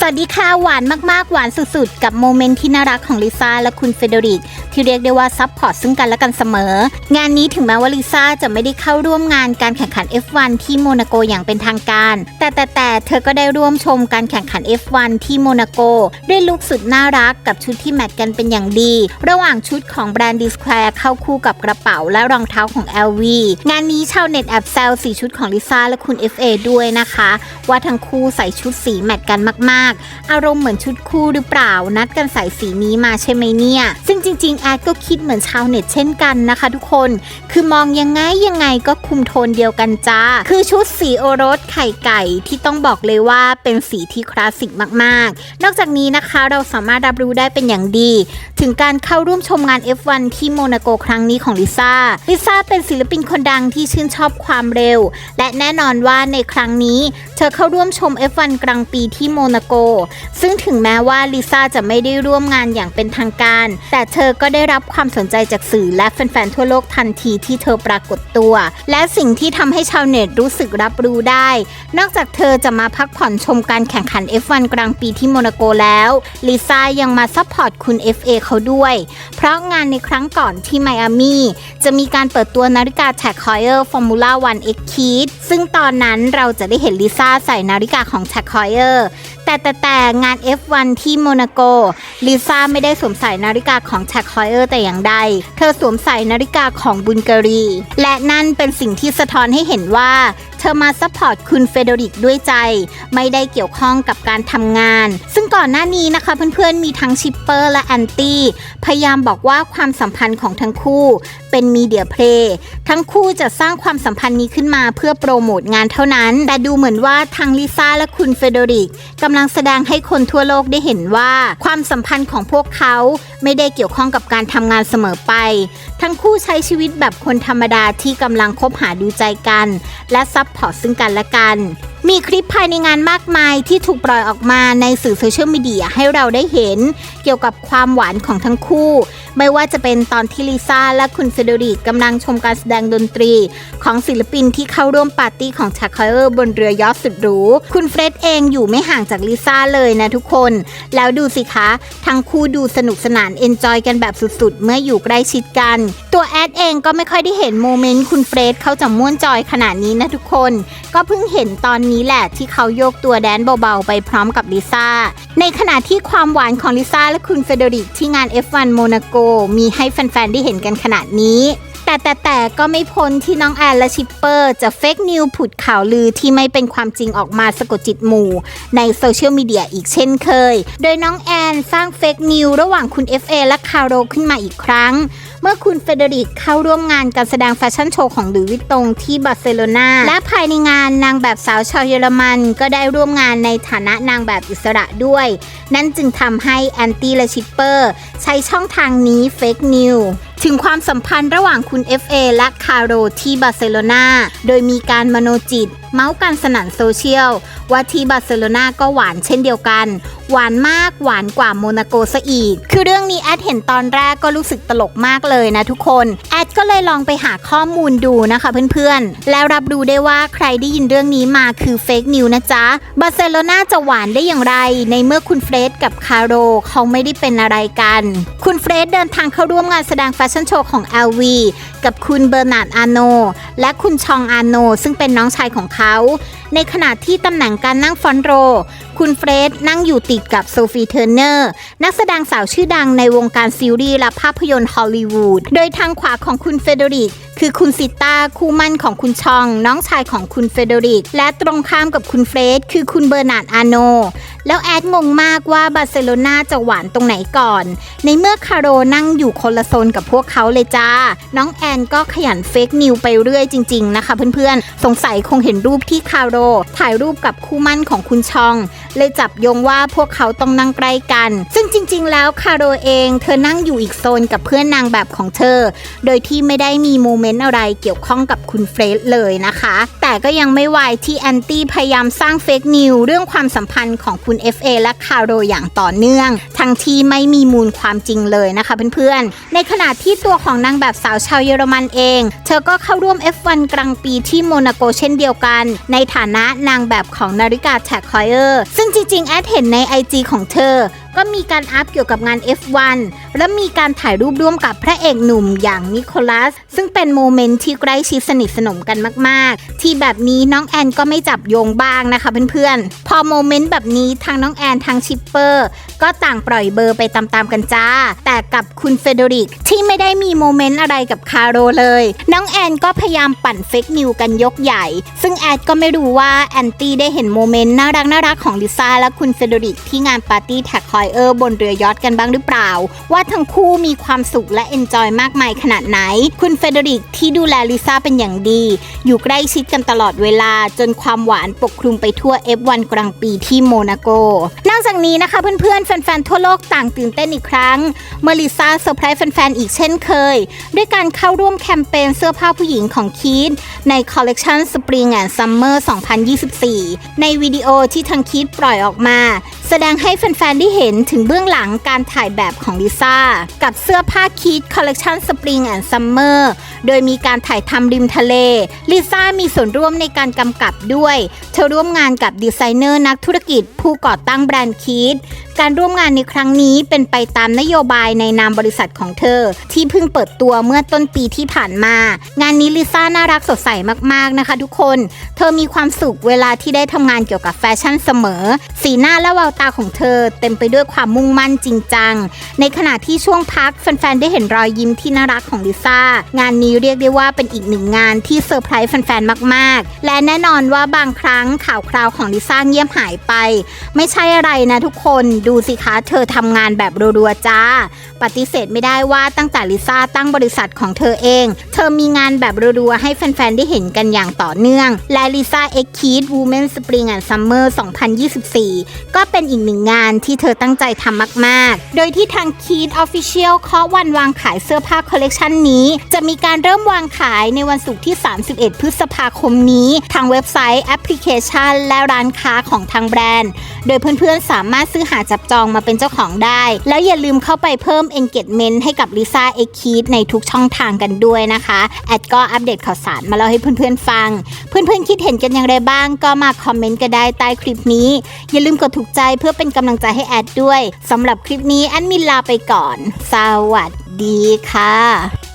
สวัสดีค่ะหวานมากๆ หวานสุดๆ กับโมเมนต์ที่น่ารักของลิซ่าและคุณเฟเดริก ที่เรียกได้ว่าซับพอร์ตซึ่งกันและกันเสมอ งานนี้ถึงแม้ว่าลิซ่าจะไม่ได้เข้าร่วมงานการแข่งขัน F1 ที่โมนาโกอย่างเป็นทางการ แต่แต่แต่เธอก็ได้ร่วมชมการแข่งขัน F1 ที่โมนาโก ด้วยลุคสุดน่ารักกับชุดที่แมทกันเป็นอย่างดี ระหว่างชุดของแบรนด์ดิสแควร์เข้าคู่กับกระเป๋าและรองเท้าของ LV งานนี้ชาวเน็ตแอบแซวสีชุดของลิซ่าและคุณ FA ด้วยนะคะ ว่าทั้งคู่ใส่ชุดสีแมทกันมาก ๆ อารมณ์เหมือนชุดคู่หรือเปล่านัดกันใส่สีนี้มาใช่ไหมเนี่ย ซึ่งจริง ๆแอดก็คิดเหมือนชาวเน็ตเช่นกันนะคะทุกคน คือมองยังไงยังไงก็คุมโทนเดียวกันจ้า คือชุดสีโอรสไข่ไก่ที่ต้องบอกเลยว่าเป็นสีที่คลาสสิกมากๆ นอกจากนี้นะคะเราสามารถรับรู้ได้เป็นอย่างดี ถึงการเข้าร่วมชมงาน F1 ที่โมนาโกครั้งนี้ของลิซ่า ลิซ่าเป็นศิลปินคนดังที่ชื่นชอบความเร็ว และแน่นอนว่าในครั้งนี้ เธอเข้าร่วมชม F1 กลางปีที่โมนาโก ซึ่งถึงแม้ว่าลิซ่าจะไม่ได้ร่วมงานอย่างเป็นทางการ แต่เธอก็ได้ได้รับความสนใจจากสื่อและแฟนๆทั่วโลกทันทีที่เธอปรากฏตัว และสิ่งที่ทำให้ชาวเน็ตรู้สึกรับรู้ได้ นอกจากเธอจะมาพักผ่อนชมการแข่งขัน F1 กลางปีที่โมนาโกแล้วลิซ่ายังมาซัพพอร์ตคุณ FA เขาด้วย เพราะงานในครั้งก่อนที่ไมอามีจะมีการเปิดตัวนาฬิกา Tag Heuer Formula 1 X Kit ซึ่งตอนนั้นเราจะได้เห็นลิซ่าใส่นาฬิกาของ Tag Heuer แต่แต่แต่งาน F1 ที่โมนาโกลิซ่าไม่ได้สวมใส่นาฬิกาของแท Tag Heuer แต่อย่างใด เธอสวมใส่นาฬิกาของบุลการี และนั่นเป็นสิ่งที่สะท้อนให้เห็นว่า เธอมาซัพพอร์ตคุณเฟเดริกด้วยใจ ไม่ได้เกี่ยวข้องกับการทำงาน ซึ่งก่อนหน้านี้นะคะเพื่อนๆมีทั้งชิปเปอร์และแอนตี้พยายามบอกว่าความสัมพันธ์ของทั้งคู่ เป็นมีเดียเพลย์ทั้งคู่จะสร้างความสัมพันธ์นี้ขึ้นมาเพื่อโปรโมทงานเท่านั้น แต่ดูเหมือนว่าทางลิซ่าและคุณเฟเดริกกำลังแสดงให้คนทั่วโลกได้เห็นว่า ความสัมพันธ์ของพวกเขาไม่ได้เกี่ยวข้องกับการทำงานเสมอไป ทั้งคู่ใช้ชีวิตแบบคนธรรมดาที่กำลังคบหาดูใจกัน และซับพอร์ตซึ่งกันและกันมีคลิปภายในงานมากมายที่ถูกปล่อยออกมาในสื่อโซเชียลมีเดียให้เราได้เห็น เกี่ยวกับความหวานของทั้งคู่ ไม่ว่าจะเป็นตอนที่ลิซ่าและคุณเฟเดริกกำลังชมการแสดงดนตรี ของศิลปินที่เข้าร่วมปาร์ตี้ของชาคอยเออร์บนเรือยอชสุดหรู คุณเฟรดเองอยู่ไม่ห่างจากลิซ่าเลยนะทุกคน แล้วดูสิคะ ทั้งคู่ดูสนุกสนานเอนจอยกันแบบสุดๆ เมื่ออยู่ใกล้ชิดกัน ตัวแอดเองก็ไม่ค่อยได้เห็นโมเมนต์คุณเฟรดเขาจะม่วนจอยขนาดนี้นะทุกคน ก็เพิ่งเห็นตอนนี้แหละที่เขาโยกตัวแดนเบาๆ ไปพร้อมกับลิซ่า ในขณะที่ความหวานของลิซ่าและคุณเฟเดริกที่งาน F1 โมนาโกมีให้แฟนๆได้เห็นกันขนาดนี้ แต่แต่แต่ก็ไม่พ้นที่น้องแอนและชิปเปอร์ จะเฟกนิวผุดข่าวลือที่ไม่เป็นความจริงออกมาสะกดจิตหมู่ ในโซเชียลมีเดียอีกเช่นเคย โดยน้องแอนสร้างเฟกนิวระหว่างคุณ FA และคาโรขึ้นมาอีกครั้ง เมื่อคุณเฟเดริกเข้าร่วมงานการแสดงแฟชั่นโชว์ของหลุยส์วิตตงที่บาร์เซโลนาและภายในงานนางแบบสาวชาวเยอรมัน ก็ได้ร่วมงานในฐานะนางแบบอิสระด้วย นั่นจึงทำให้แอนตี้และชิปเปอร์ ใช้ช่องทางนี้เฟกนิว ถึงความสัมพันธ์ระหว่างคุณ FA และคาร์โรที่บาร์เซโลนาโดยมีการมโนจิตเมาส์กันสนั่นโซเชียล ว่าที่บาร์เซโลนาก็หวานเช่นเดียวกัน หวานมากหวานกว่าโมนาโกซะอีก คือเรื่องนี้แอดเห็นตอนแรกก็รู้สึกตลกมากเลยนะทุกคน แอดก็เลยลองไปหาข้อมูลดูนะคะเพื่อนๆ แล้วรับรู้ได้ว่าใครได้ยินเรื่องนี้มาคือเฟกนิวนะจ๊ะ บาร์เซโลนาจะหวานได้อย่างไร ในเมื่อคุณเฟรดกับคาร์โรเขาไม่ได้เป็นอะไรกัน คุณเฟรดเดินทางเข้าร่วมงานแสดงแฟชั่นโชว์ของ LV กับคุณเบอร์นาร์ดอาโนและคุณชองอาโนซึ่งเป็นน้องชายของเขา ในขณะที่ตำแหน่งการนั่งฟอนโร คุณเฟรดนั่งอยู่ติดกับโซฟีเทอร์เนอร์ นักแสดงสาวชื่อดังในวงการซีรีส์และภาพยนตร์ฮอลลีวูด โดยทางขวาของคุณเฟเดริกคือคุณซิต้าคู่มั่นของคุณชอง น้องชายของคุณเฟเดริก และตรงข้ามกับคุณเฟรดคือคุณเบอร์นาร์ดอาโน แล้วแอดงงมากว่าบาร์เซโลนาจะหวานตรงไหนก่อน ในเมื่อคาโรนั่งอยู่คนละโซนกับพวกเขาเลยจ้า น้องแอนก็ขยันเฟกนิวไปเรื่อยจริง ๆ นะคะเพื่อนๆ สงสัยคงเห็นรูปที่คาโร ถ่ายรูปกับคู่มั่นของคุณชอง เลยจับโยงว่าพวกเขาต้องนั่งใกล้กัน ซึ่งจริง ๆ แล้วคาโรเอง เธอนั่งอยู่อีกโซนกับเพื่อนนางแบบของเธอ โดยที่ไม่ได้มีโมเมนต์อะไรเกี่ยวข้องกับคุณเฟรดเลยนะคะ แต่ก็ยังไม่วายที่แอนตี้พยายามสร้างเฟกนิวเรื่องความสัมพันธ์ของคุณ FA และคาโรอย่างต่อเนื่อง ทั้งที่ไม่มีมูลความจริงเลยนะคะเพื่อนๆ ในขณะที่ตัวของนางแบบสาวชาวเยอรมันเอง เธอก็เข้าร่วม F1 กลางปีที่โมนาโกเช่นเดียวกัน ในฐานะนางแบบของนาฬิกาแท็กคอยเออร์ซึ่งจริงๆ แอดเห็นใน IG ของเธอ ก็มีการอัพเกี่ยวกับงาน F1 และมีการถ่ายรูปร่วมกับพระเอกหนุ่มอย่างนิโคลัส ซึ่งเป็นโมเมนต์ที่ใกล้ชิดสนิทสนมกันมาก ๆ ที่แบบนี้น้องแอนก็ไม่จับโยงบ้างนะคะเพื่อน ๆ พอโมเมนต์แบบนี้ทางน้องแอนทางชิปเปอร์ก็ต่างปล่อยเบอร์ไปตามๆกันจ้า แต่กับคุณเฟเดริกที่ไม่ได้มีโมเมนต์อะไรกับคาโรเลย น้องแอนก็พยายามปั่นเฟกนิวกันยกใหญ่ ซึ่งแอดก็ไม่รู้ว่าแอนตี้ได้เห็นโมเมนต์น่ารักน่ารักของลิซ่าและคุณเฟเดริกที่งานปาร์ตี้แท็กคอยเออร์บนเรือยอทกันบ้างหรือเปล่า ว่าทั้งคู่มีความสุขและเอนจอยมากมายขนาดไหน คุณเฟเดริกที่ดูแลลิซ่าเป็นอย่างดี อยู่ใกล้ชิดกันตลอดเวลาจนความหวานปกคลุมไปทั่ว F1 กลางปีที่โมนาโก นอกจากนี้นะคะเพื่อนๆ แฟนๆ ทั่วโลกต่างตื่นเต้นอีกครั้ง เมลิซ่าเซอร์ไพรส์แฟนๆ อีกเช่นเคย ด้วยการเข้าร่วมแคมเปญเสื้อผ้าผู้หญิงของคีดในคอลเลกชัน Spring and Summer 2024 ในวิดีโอที่ทางคีดปล่อยออกมา แสดงให้แฟนๆ ได้เห็นถึงเบื้องหลังการถ่ายแบบของลิซ่า กับเสื้อผ้าคิดคอลเลกชันสปริงแอนด์ซัมเมอร์ โดยมีการถ่ายทำริมทะเล ลิซ่ามีส่วนร่วมในการกำกับด้วย เธอร่วมงานกับดีไซเนอร์นักธุรกิจ ผู้ก่อตั้งแบรนด์คีดการร่วมงานในครั้งนี้เป็นไปตามนโยบายในนามบริษัทของเธอ ที่เพิ่งเปิดตัวเมื่อต้นปีที่ผ่านมา งานนี้ลิซ่าน่ารักสดใสมากๆนะคะทุกคน เธอมีความสุขเวลาที่ได้ทำงานเกี่ยวกับแฟชั่นเสมอ สีหน้าและแววตาของเธอ เต็มไปด้วยความมุ่งมั่นจริงจัง ในขณะที่ช่วงพักแฟนๆได้เห็นรอยยิ้มที่น่ารักของลิซ่างานนี้เรียกได้ว่าเป็นอีกหนึ่งงานที่เซอร์ไพรส์แฟนๆ มากๆ และแน่นอนว่าบางครั้งข่าวคราวของลิซ่าเงียบหายไป ไม่ใช่อะไรนะทุกคนดูสิคะเธอทำงานแบบรัวๆจ้า ปฏิเสธไม่ได้ว่าตั้งแต่ลิซ่าตั้งบริษัทของเธอเอง เธอมีงานแบบรัวๆ ให้แฟนๆ ได้เห็นกันอย่างต่อเนื่อง และลิซ่าเอ็กคีดวูแมนสปริงแอนด์ซัมเมอร์2024 ก็เป็นอีกหนึ่งงานที่เธอตั้งใจทำมากๆ โดยที่ทางคีดออฟฟิเชียลเคาะวันวางขายเสื้อผ้าคอลเลกชันนี้ จะมีการเริ่มวางขายในวันศุกร์ที่ 31 พฤษภาคมนี้ ทางเว็บไซต์แอปพลิเคชัน และร้านค้าของทางแบรนด์ โดยเพื่อนๆ สามารถซื้อหาจับจองมาเป็นเจ้าของได้ แล้วอย่าลืมเข้าไปเพิ่ม engagement ให้กับลิซ่าเอ็กคีดในทุกช่องทางกันด้วยนะคะ แอดก็อัปเดตข่าวสารมาเล่าให้เพื่อนๆฟัง เพื่อนๆ คิดเห็นกันอย่างไรบ้างก็มาคอมเมนต์กันได้ใต้คลิปนี้ อย่าลืมกดถูกใจเพื่อเป็นกำลังใจให้แอดด้วยสำหรับคลิปนี้แอดมินลาไปก่อน สวัสดีค่ะ